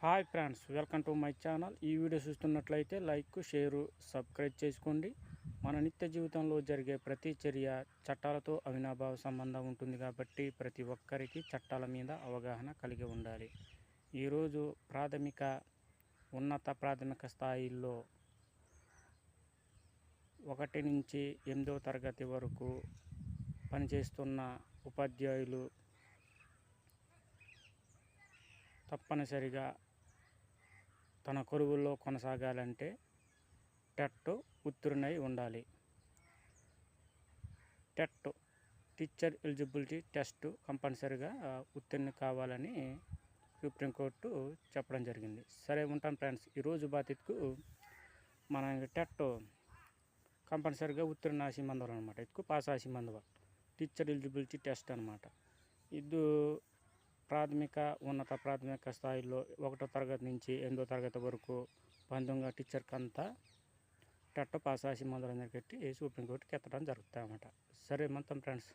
Hi friends welcome to my channel. ఈ video చూస్తున్నట్లయితే like share subscribe చేసుకోండి. మన నిత్య జీవితంలో జరిగే ప్రతి చర్య చట్టాలతో అవినాభావ సంబంధం ఉంటుంది కాబట్టి ప్రతి ఒక్కరికి చట్టాల మీద అవగాహన కలిగి ఉండాలి. ఈరోజు ప్రాథమిక ఉన్నత ప్రాథమిక స్థాయిల్లో ఒకటి నుంచి ఎనిమిదో తరగతి వరకు పనిచేస్తున్న ఉపాధ్యాయులు తప్పనిసరిగా తన కొలువుల్లో కొనసాగాలంటే టెట్ ఉత్తీర్ణై ఉండాలి. టెట్ టీచర్ ఎలిజిబిలిటీ టెస్ట్ కంపల్సరిగా ఉత్తీర్ణ కావాలని సుప్రీంకోర్టు చెప్పడం జరిగింది. సరే ఉంటాను ఫ్రెండ్స్. ఈరోజు బాధ్యతకు మన టెట్ కంపల్సరిగా ఉత్తీర్ణ ఆశిమందలు అనమాట ఇదికు పాస్ ఆశిమందవ టీచర్ ఎలిజిబిలిటీ టెస్ట్ అనమాట ఇది ప్రాథమిక ఉన్నత ప్రాథమిక స్థాయిలో ఒకటో తరగతి నుంచి ఎనిమిదో తరగతి వరకు పంతొమ్మిది టీచర్కి అంతా టెట్ పాస్ ఆసి మందులని కట్టి సుప్రీంకోర్టుకి ఎత్తడం జరుగుతుంది అన్నమాట సరే మొత్తం ఫ్రెండ్స్.